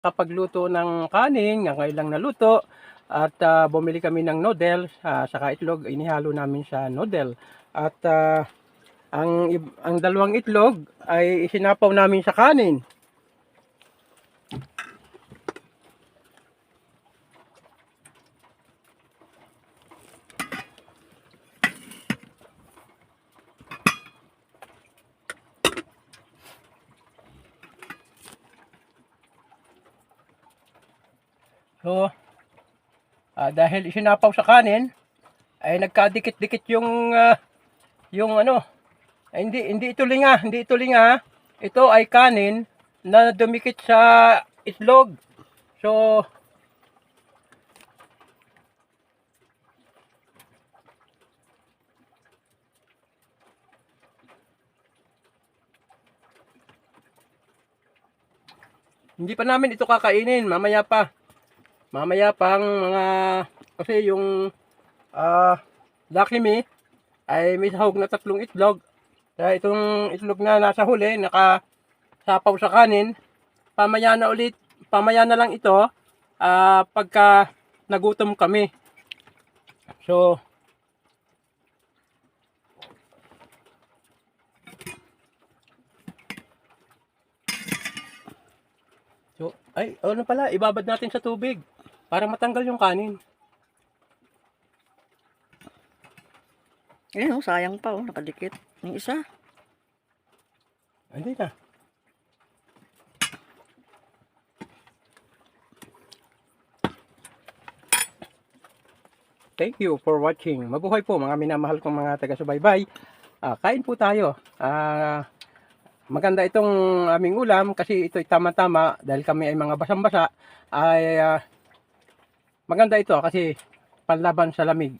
kapagluto ng kanin, nga ngayon lang naluto, at ah, bumili kami ng noodle, ah, saka itlog, inihalo namin sa noodle. At ah, ang, ang dalawang itlog ay isinapaw namin sa kanin. So, ah, dahil isinapaw sa kanin, ay nagkadikit-dikit yung ah, yung ano, ay, hindi hindi ito linga, hindi ito linga. Ito ay kanin na dumikit sa itlog. So, hindi pa namin ito kakainin, mamaya pa. Mamaya pang mga kasi yung ah Lucky Me ay may sahog na tatlong itlog. Kaya itong itlog na nasa huli, nakasapaw sa kanin. Pamaya na ulit, pamaya na lang ito ah pagka nagutom kami. So, So, ay, ano pala, ibabad natin sa tubig para matanggal yung kanin. Ayun, oh, sayang pa, oh, nakadikit. Yung isa. Hindi na. Thank you for watching. Mabuhay po mga minamahal kong mga taga-subaybay. Ah, kain po tayo. Ah, maganda itong aming ulam kasi ito'y tama-tama dahil kami ay mga basang-basa ay ah, maganda ito kasi panlaban sa lamig.